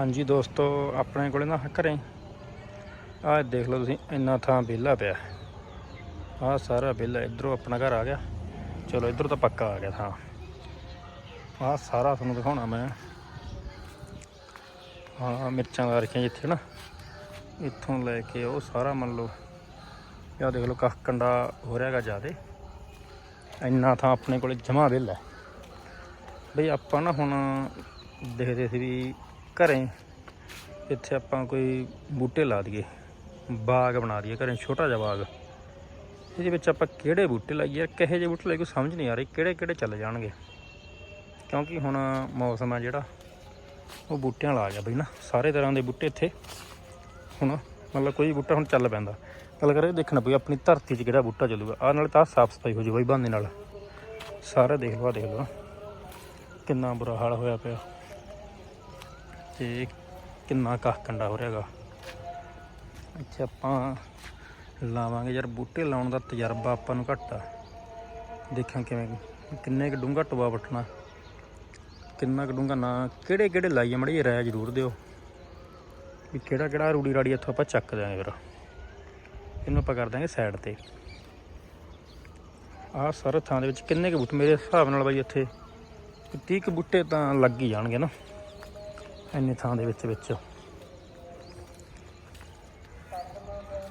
ਹਾਂਜੀ ਦੋਸਤੋ, ਆਪਣੇ ਕੋਲੇ ਨਾ ਘਰੇ ਆਹ ਦੇਖ ਲਓ ਤੁਸੀਂ, ਇੰਨਾ ਥਾਂ ਵਿਹਲਾ ਪਿਆ। ਆਹ ਸਾਰਾ ਵਿਹਲਾ, ਇਧਰੋਂ ਆਪਣਾ ਘਰ ਆ ਗਿਆ। ਚਲੋ, ਇਧਰੋਂ ਤਾਂ ਪੱਕਾ ਆ ਗਿਆ ਥਾਂ। ਆਹ ਸਾਰਾ ਤੁਹਾਨੂੰ ਦਿਖਾਉਣਾ ਮੈਂ। ਹਾਂ ਮਿਰਚਾਂ ਲਾ ਰੱਖੀਆਂ ਜਿੱਥੇ ਨਾ, ਇੱਥੋਂ ਲੈ ਕੇ ਉਹ ਸਾਰਾ ਮੰਨ ਲਓ। ਆਹ ਦੇਖ ਲਓ, ਕੱਖ ਕੰਡਾ ਹੋ ਰਿਹਾਗਾ ਜਿਆਦੇ। ਇੰਨਾ ਥਾਂ ਆਪਣੇ ਕੋਲੇ ਜਮਾ ਵਿਹਲਾ। ਬਈ ਆਪਾਂ ਨਾ ਹੁਣ ਦੇਖਦੇ ਸੀ ਵੀ ਘਰੇ ਇੱਥੇ ਆਪਾਂ ਕੋਈ ਬੂਟੇ ਲਾ ਦਈਏ, ਬਾਗ ਬਣਾ ਦਈਏ ਘਰੇ, ਛੋਟਾ ਜਿਹਾ ਬਾਗ। ਇਹਦੇ ਵਿੱਚ ਆਪਾਂ ਕਿਹੜੇ ਬੂਟੇ ਲਾਈਏ ਯਾਰ, ਕਿਹੋ ਜਿਹੇ ਬੂਟੇ ਲਾਈਏ, ਕੋਈ ਸਮਝ ਨਹੀਂ ਆ ਰਹੀ ਕਿਹੜੇ ਕਿਹੜੇ ਚੱਲ ਜਾਣਗੇ। ਕਿਉਂਕਿ ਹੁਣ ਮੌਸਮ ਆ ਜਿਹੜਾ, ਉਹ ਬੂਟਿਆਂ ਲਾ ਗਿਆ ਬਈ ਨਾ, ਸਾਰੇ ਤਰ੍ਹਾਂ ਦੇ ਬੂਟੇ ਇੱਥੇ। ਹੁਣ ਮਤਲਬ ਕੋਈ ਬੂਟਾ ਹੁਣ ਚੱਲ ਪੈਂਦਾ। ਗੱਲ ਕਰੇ ਦੇਖਣਾ ਪਈ ਆਪਣੀ ਧਰਤੀ 'ਚ ਕਿਹੜਾ ਬੂਟਾ ਚੱਲੂਗਾ। ਆਹ ਨਾਲ ਤਾਂ ਸਾਫ਼ ਸਫ਼ਾਈ ਹੋ ਜੂ ਬਈ ਬਹਾਨੇ ਨਾਲ। ਸਾਰਾ ਦੇਖ ਲਵਾ ਦੇਖ ਲਵਾ ਕਿੰਨਾ ਬੁਰਾ ਹਾਲ ਹੋਇਆ ਪਿਆ। ਤੇ ਕਿੰਨਾ ਕਾਹ ਕੰਡਾ ਹੋ ਰਿਹਾਗਾ। ਇੱਥੇ ਆਪਾਂ ਲਾਵਾਂਗੇ ਯਾਰ ਬੂਟੇ, ਲਾਉਣ ਦਾ ਤਜਰਬਾ ਆਪਾਂ ਨੂੰ ਘੱਟ ਆ। ਦੇਖਾਂ ਕਿਵੇਂ, ਕਿੰਨੇ ਕੁ ਡੂੰਘਾ ਟੋਆ ਵੱਟਣਾ। ਕਿੰਨਾ ਕੁ ਡੂੰਘਾ ਨਾ ਕਿਹੜੇ ਕਿਹੜੇ ਲਾਈਏ ਮੜੀ ਰਾਇ ਜ਼ਰੂਰ ਦਿਓ। ਵੀ ਕਿਹੜਾ ਕਿਹੜਾ ਰੂੜੀ ਰਾੜੀ ਇੱਥੋਂ ਆਪਾਂ ਚੱਕ ਦਿਆਂਗੇ ਫਿਰ। ਇਹਨੂੰ ਆਪਾਂ ਕਰ ਦਾਂਗੇ ਸਾਈਡ ਤੇ। ਆਹ ਸਾਰੇ ਥਾਂ ਦੇ ਵਿੱਚ ਕਿੰਨੇ ਕੁ ਬੂਟੇ, ਮੇਰੇ ਹਿਸਾਬ ਨਾਲ ਬਾਈ ਇੱਥੇ 30 ਕੁ ਬੂਟੇ ਤਾਂ ਲੱਗ ਹੀ ਜਾਣਗੇ ਨਾ। ਇੰਨੇ ਥਾਂ ਦੇ ਵਿੱਚ ਵਿੱਚ।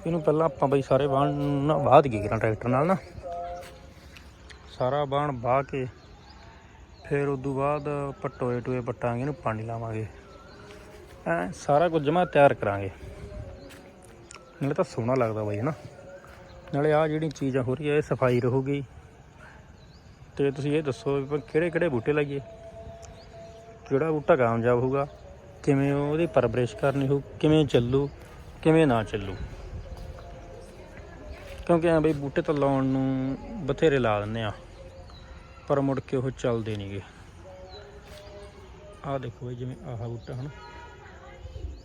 ਇਹਨੂੰ ਪਹਿਲਾਂ ਆਪਾਂ ਬਈ ਸਾਰੇ ਬਾਣ ਨਾ ਵਾਹ ਦਈਏ ਕਿਰਾਂ ਟਰੈਕਟਰ ਨਾਲ ਨਾ। ਸਾਰਾ ਬਾਣ ਵਾਹ ਕੇ ਫਿਰ ਉਦੋਂ ਬਾਅਦ ਪਟੋਏ ਟੋਏ ਪੱਟਾਂਗੇ, ਇਹਨੂੰ ਪਾਣੀ ਲਾਵਾਂਗੇ। ਐ ਸਾਰਾ ਕੁਝ ਜਮਾ ਤਿਆਰ ਕਰਾਂਗੇ। ਨਾਲੇ ਤਾਂ ਸੋਹਣਾ ਲੱਗਦਾ ਬਾਈ, ਹਨਾ। ਨਾਲੇ ਆ ਜਿਹੜੀ ਚੀਜ਼ਾਂ ਹੋ ਰਹੀ ਹੈ ਇਹ ਸਫ਼ਾਈ ਰਹੂਗੀ। ਤੇ ਤੁਸੀਂ ਇਹ ਦੱਸੋ ਵੀ ਕਿਹੜੇ ਕਿਹੜੇ ਬੂਟੇ ਲਾਈਏ? ਕਿਹੜਾ ਬੂਟਾ ਕਾਮਯਾਬ ਹੋਊਗਾ? ਕਿਵੇਂ ਉਹਦੀ ਪਰਵਰਿਸ਼ ਕਰਨੀ ਹੋਊ, ਕਿਵੇਂ ਚੱਲੂ, ਕਿਵੇਂ ਨਾ ਚੱਲੂ? ਕਿਉਂਕਿ ਐ ਬਈ ਬੂਟੇ ਤਾਂ ਲਾਉਣ ਨੂੰ ਬਥੇਰੇ ਲਾ ਦਿੰਦੇ ਆ, ਪਰ ਮੁੜ ਕੇ ਉਹ ਚੱਲਦੇ ਨਹੀਂਗੇ ਆਹ ਦੇਖੋ ਬਈ ਜਿਵੇਂ ਆਹ ਬੂਟਾ ਹਨ,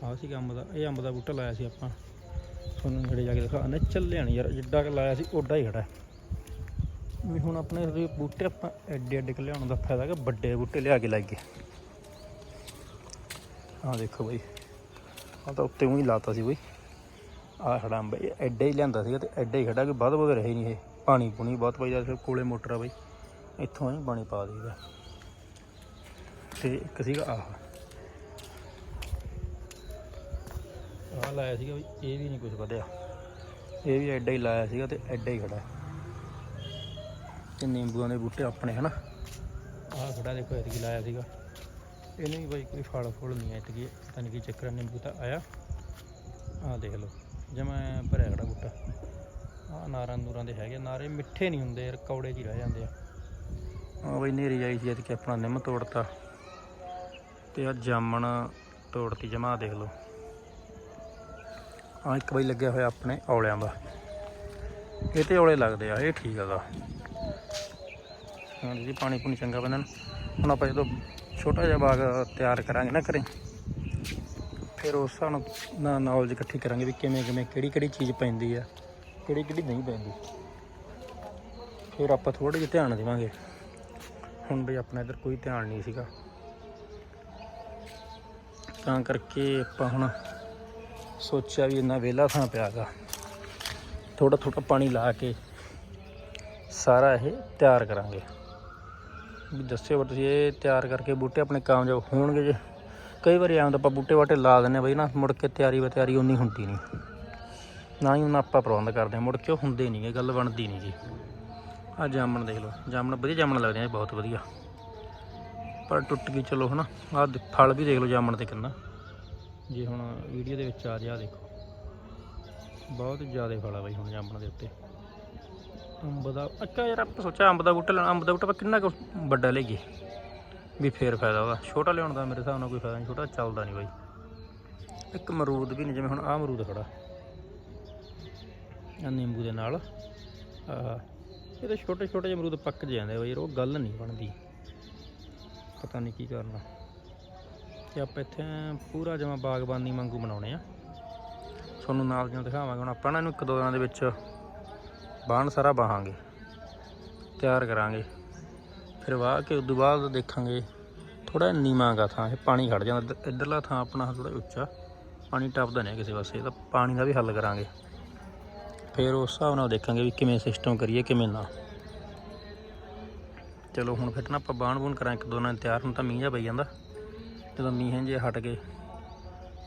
ਆਹ ਸੀ ਅੰਬ ਦਾ, ਇਹ ਅੰਬ ਦਾ ਬੂਟਾ ਲਾਇਆ ਸੀ ਆਪਾਂ। ਤੁਹਾਨੂੰ ਨੇੜੇ ਜਾ ਕੇ ਦਿਖਾ ਦਿਖਾਉਂਦੇ ਚੱਲਿਆ ਨਹੀਂ ਯਾਰ, ਜਿੱਡਾ ਕਿ ਲਾਇਆ ਸੀ, ਓਡਾ ਹੀ ਖੜਾ। ਵੀ ਹੁਣ ਆਪਣੇ ਬੂਟੇ ਆਪਾਂ ਐਡੇ ਐਡੇ ਕੁ ਲਿਆਉਣ ਦਾ ਫਾਇਦਾ ਕਿ ਵੱਡੇ ਬੂਟੇ ਲਿਆ ਕੇ ਲਾਈਏ। ਆਹ ਦੇਖੋ ਬਈ। ਆਹ ਤਾਂ ਉੱਤੇ ਉਹੀ ਲਾਤਾ ਸੀ ਬਈ। ਆਹ ਖੜਾ ਅੰਬ ਐਡਾ ਹੀ ਲਿਆਂਦਾ ਸੀਗਾ ਤੇ ਐਡਾ ਹੀ ਖੜਾ ਕਿ ਵੱਧ ਵੱਧ ਰਹੇ ਨਹੀਂ ਇਹ। ਪਾਣੀ ਪੂਣੀ ਬਹੁਤ ਪਈਦਾ ਫਿਰ ਕੋਲੇ ਮੋਟਰ ਆ ਬਈ। ਇੱਥੋਂ ਹੀ ਪਾਣੀ ਪਾ ਦਈਦਾ। ਤੇ ਇੱਕ ਸੀਗਾ ਆਹ। ਆਹ ਲਾਇਆ ਸੀਗਾ ਬਈ, ਇਹ ਵੀ ਨਹੀਂ ਕੁਝ ਵਧਿਆ। ਇਹ ਵੀ ਐਡਾ ਹੀ ਲਾਇਆ ਸੀਗਾ ਤੇ ਐਡਾ ਹੀ ਖੜਾ। ਹੈ। ਤੇ ਨਿੰਬੂਆਂ ਦੇ ਬੂਟੇ ਆਪਣੇ, ਹਨਾ? ਆਹ ਖੜਾ ਦੇਖੋ, ਐਤਕੀ ਲਾਇਆ ਸੀਗਾ। ਇਹਨੂੰ ਵੀ ਬਾਈ, ਕੋਈ ਫਲ ਫੁੱਲ ਨਹੀਂ ਐਤਕੀ ਪਤਾ ਨਹੀਂ ਕੀ ਚੱਕਰ ਨਿੰਬੂ ਤਾਂ ਆਇਆ। ਆਹ ਦੇਖ ਲਓ ਜਮਾ ਭਰਿਆ ਖੜਾ ਬੂਟਾ। ਆਹ ਨਾਰਾਂ ਨੂਰਾਂ ਦੇ ਹੈਗੇ ਨਾਰੇ ਮਿੱਠੇ ਨਹੀਂ ਹੁੰਦੇ, ਯਾਰ ਕੌੜੇ ਜਿਹੀ ਰਹਿ ਜਾਂਦੇ ਆ। ਹਾਂ ਬਈ ਨੇਰੀ ਆਈ ਸੀ ਐਤਕੀ ਆਪਣਾ ਨਿੰਮ ਤੋੜਤਾ। ਤੇ ਆ ਜਾਮਣ ਤੋੜਤੀ, ਜਮਾ ਦੇਖ ਲਓ। ਆ ਇੱਕ ਬਈ ਲੱਗਿਆ ਹੋਇਆ ਆਪਣੇ ਔਲਿਆਂ ਦਾ। ਇਹ ਤੇ ਔਲੇ ਲੱਗਦੇ ਆ, ਇਹ ਠੀਕ ਹੈਗਾ ਹਾਂ ਜੀ, ਪਾਣੀ ਪੂਣੀ ਚੰਗਾ ਪੈਂਦਾ ਨਾ। ਹੁਣ ਆਪਾਂ ਜਦੋਂ ਛੋਟਾ ਜਿਹਾ ਬਾਗ ਤਿਆਰ ਕਰਾਂਗੇ ਨਾ ਕਰੇ ਫਿਰ ਉਸ ਹਿਸਾਬ ਨਾਲ ਨੌਲੇਜ ਇਕੱਠੀ ਕਰਾਂਗੇ ਵੀ ਕਿਵੇਂ ਕਿਵੇਂ ਕਿਹੜੀ ਕਿਹੜੀ ਚੀਜ਼ ਪੈਂਦੀ ਆ, ਕਿਹੜੀ ਕਿਹੜੀ ਨਹੀਂ ਪੈਂਦੀ। ਫਿਰ ਆਪਾਂ ਥੋੜ੍ਹਾ ਜਿਹਾ ਧਿਆਨ ਦੇਵਾਂਗੇ। ਹੁਣ ਵੀ ਆਪਣਾ ਇੱਧਰ ਕੋਈ ਧਿਆਨ ਨਹੀਂ ਸੀਗਾ। ਤਾਂ ਕਰਕੇ ਆਪਾਂ ਹੁਣ ਸੋਚਿਆ ਵੀ ਇੰਨਾ ਵਿਹਲਾ ਥਾਂ ਪਿਆਗਾ ਥੋੜਾ ਥੋੜਾ ਪਾਣੀ ਲਾ ਕੇ ਸਾਰਾ ਇਹ ਤਿਆਰ ਕਰਾਂਗੇ। ਵੀ ਦੱਸਿਓ ਵੀ ਤੁਸੀਂ ਇਹ ਤਿਆਰ ਕਰਕੇ ਬੂਟੇ ਆਪਣੇ ਕਾਮਯਾਬ ਹੋਣਗੇ ਜੇ। ਕਈ ਵਾਰੀ ਆਉਂਦਾ ਆਪਾਂ ਬੂਟੇ ਵਾਟੇ ਲਾ ਦਿੰਨੇ ਬਈ ਨਾ, ਮੁੜ ਕੇ ਤਿਆਰੀ ਵਾ ਤਿਆਰੀ ਉਨੀ ਹੁੰਦੀ ਨਹੀਂ ਨਾ ਹੀ ਉਹਨਾਂ ਆਪਾਂ ਪ੍ਰਬੰਧ ਕਰਦੇ ਹਾਂ, ਮੁੜ ਕੇ ਉਹ ਹੁੰਦੇ ਨਹੀਂ ਇਹ ਗੱਲ ਬਣਦੀ ਨਹੀਂ ਜੀ। ਆ ਜਾਮਣ ਦੇਖ ਲਓ, ਜਾਮਣ ਵਧੀਆ ਜਾਮਣ ਲੱਗਦੇ ਆ ਇਹ ਬਹੁਤ ਵਧੀਆ। ਪਰ ਟੁੱਟ ਗਈ, ਚਲੋ ਹਨਾ, ਆਹ ਫਲ ਵੀ ਦੇਖ ਲਓ ਜਾਮਣ ਤੇ ਕਿੰਨਾ। ਜੇ ਹੁਣ ਵੀਡੀਓ ਦੇ ਵਿੱਚ ਆ ਜਾ ਦੇਖੋ। ਬਹੁਤ ਜ਼ਿਆਦਾ ਫਲ ਆ ਬਾਈ ਹੁਣ ਜਾਮਣ ਦੇ ਉੱਤੇ। ਅੰਬ ਦਾ, ਅੱਛਾ ਯਾਰ ਆਪਾਂ ਸੋਚਿਆ ਅੰਬ ਦਾ ਬੂਟਾ ਲੈਣਾ, ਅੰਬ ਦਾ ਬੂਟਾ ਆਪਾਂ ਕਿੰਨਾ ਕੁ ਵੱਡਾ ਲਈਏ? ਵੀ ਫੇਰ ਫਾਇਦਾ ਉਹਦਾ ਛੋਟਾ ਲਿਆਉਣ ਦਾ ਮੇਰੇ ਹਿਸਾਬ ਨਾਲ ਕੋਈ ਫਾਇਦਾ ਨਹੀਂ ਛੋਟਾ ਚੱਲਦਾ ਨਹੀਂ ਬਾਈ। ਇੱਕ ਅਮਰੂਦ ਵੀ ਨਹੀਂ ਜਿਵੇਂ ਹੁਣ ਆਹ ਅਮਰੂਦ ਖੜਾ। ਆ ਨਿੰਬੂ ਦੇ ਨਾਲ। ਆ ਇਹਦੇ ਛੋਟੇ ਛੋਟੇ ਜਿਹੇ ਅਮਰੂਦ ਪੱਕ ਜਾਂਦੇ ਬਾਈ ਯਾਰ, ਉਹ ਗੱਲ ਨਹੀਂ ਬਣਦੀ। ਪਤਾ ਨਹੀਂ ਕੀ ਕਰਨਾ ਤੇ ਆਪਾਂ ਇੱਥੇ ਪੂਰਾ ਜਮਾ ਬਾਗਬਾਨੀ ਵਾਂਗੂ ਬਣਾਉਣੇ ਆ। ਤੁਹਾਨੂੰ ਨਾਲ ਜਿਉਂ ਦਿਖਾਵਾਂਗੇ, ਹੁਣ ਆਪਾਂ ਨਾ ਇਹਨੂੰ ਇੱਕ ਦੋ ਦਿਨਾਂ ਦੇ ਵਿੱਚ ਬਾਣ ਸਾਰਾ ਬਾਹਾਂਗੇ। ਤਿਆਰ ਕਰਾਂਗੇ। ਫਿਰ ਵਾਹ ਕੇ ਉਦੋਂ ਬਾਅਦ ਦੇਖਾਂਗੇ ਥੋੜਾ ਨੀਵਾਂ ਗਾ ਥਾਂ, ਇਹ ਪਾਣੀ ਖੜ ਜਾਂਦਾ। ਇੱਧਰਲਾ ਥਾਂ ਆਪਣਾ ਥੋੜਾ ਉੱਚਾ। ਪਾਣੀ ਟੱਪਦਾ ਨਹੀਂ ਕਿਸੇ ਪਾਸੇ ਤਾਂ ਪਾਣੀ ਦਾ ਵੀ ਹੱਲ ਕਰਾਂਗੇ। ਫਿਰ ਉਸ ਹਿਸਾਬ ਨਾਲ ਦੇਖਾਂਗੇ ਵੀ ਕਿਵੇਂ ਸਿਸਟਮ ਕਰੀਏ, ਕਿਵੇਂ ਨਾ। ਚਲੋ, ਹੁਣ ਫਿਰ ਨਾ ਆਪਾਂ ਬਾਣ ਬੂਣ ਕਰਾਂ, ਇੱਕ ਦੋ ਨਾਲ ਤਿਆਰ। ਹੁਣ ਤਾਂ ਮੀਂਹ ਜਾ ਪਈ ਜਾਂਦਾ। ਜਦੋਂ ਮੀਂਹ ਜੇ ਹਟ ਗਏ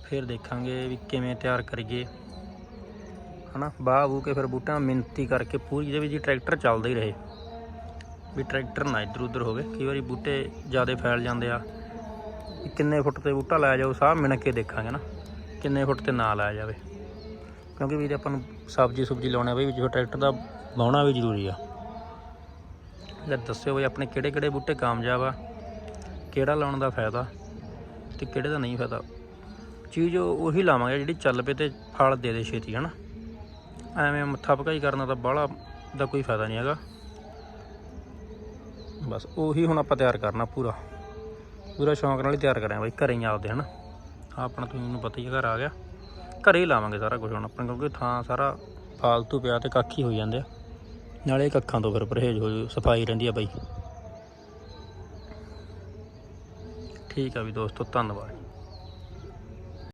ਫਿਰ ਦੇਖਾਂਗੇ ਵੀ ਕਿਵੇਂ ਤਿਆਰ ਕਰੀਏ। ਹਨਾ, ਬਾਹ ਬੂ ਕੇ ਫਿਰ ਬੂਟਾ ਮਿੰਤੀ ਕਰਕੇ ਪੂਰੀ ਜਿਹਦੇ ਵਿੱਚ ਟਰੈਕਟਰ ਚੱਲਦਾ ਹੀ ਰਹੇ। ਵੀ ਟਰੈਕਟਰ ਨਾ ਇੱਧਰ ਉੱਧਰ ਹੋਵੇ, ਕਈ ਵਾਰੀ ਬੂਟੇ ਜ਼ਿਆਦਾ ਫੈਲ ਜਾਂਦੇ ਆ। ਕਿੰਨੇ ਫੁੱਟ ਤੇ ਬੂਟਾ ਲਾਇਆ ਜਾਊ, ਸਾਹ ਮਿਣ ਕੇ ਦੇਖਾਂਗੇ ਨਾ, ਕਿੰਨੇ ਫੁੱਟ ਤੇ ਨਾ ਲਾਇਆ ਜਾਵੇ। ਕਿਉਂਕਿ ਵੀ ਜੇ ਆਪਾਂ ਨੂੰ ਸਬਜ਼ੀ ਸੁਬਜ਼ੀ ਲਾਉਣਾ ਬਈ ਜੋ ਟਰੈਕਟਰ ਦਾ ਵਾਹੁਣਾ ਵੀ ਜ਼ਰੂਰੀ ਆ। ਲੈ ਦੱਸਿਓ ਬਈ, ਆਪਣੇ ਕਿਹੜੇ ਕਿਹੜੇ ਬੂਟੇ ਕਾਮਯਾਬ ਆ, ਕਿਹੜਾ ਲਾਉਣ ਦਾ ਫਾਇਦਾ ਤੇ ਕਿਹੜੇ ਦਾ ਨਹੀਂ ਫਾਇਦਾ। ਚੀਜ਼ ਉਹੀ ਲਾਵਾਂਗੇ ਜਿਹੜੀ ਚੱਲ ਪਏ ਤੇ ਫਲ ਦੇ ਦੇ ਛੇਤੀ, ਹਨਾ। ਐਵੇਂ ਮੱਥਾ ਭਕਾਈ ਕਰਨਾ ਤਾਂ ਬਾਹਲਾ ਦਾ ਕੋਈ ਫਾਇਦਾ ਨਹੀਂ ਹੈਗਾ। ਬਸ ਉਹੀ ਹੁਣ ਆਪਾਂ ਤਿਆਰ ਕਰਨਾ ਪੂਰਾ। ਪੂਰਾ ਸ਼ੌਂਕ ਨਾਲ ਹੀ ਤਿਆਰ ਕਰਿਆ ਬਾਈ, ਘਰੇ ਹੀ ਆਪਦੇ ਹਨਾ। ਆਹ ਆਪਣਾ ਤੁਸੀਂ ਨੂੰ ਪਤਾ ਹੀ ਹੈ ਘਰ ਆ ਗਿਆ। ਘਰੇ ਹੀ ਲਾਵਾਂਗੇ ਸਾਰਾ ਕੁਝ ਹੁਣ ਆਪਣੇ ਕਿਉਂਕਿ ਥਾਂ ਸਾਰਾ ਫਾਲਤੂ ਪਿਆ ਤੇ ਕੱਖ ਹੀ ਹੋ ਜਾਂਦੇ ਆ। ਨਾਲੇ ਕੱਖਾਂ ਤੋਂ ਫਿਰ ਪਰਹੇਜ਼ ਹੋ ਜੂ ਸਫ਼ਾਈ ਰਹਿੰਦੀ ਆ ਬਾਈ। ਠੀਕ ਆ ਵੀ ਦੋਸਤੋ, ਧੰਨਵਾਦ।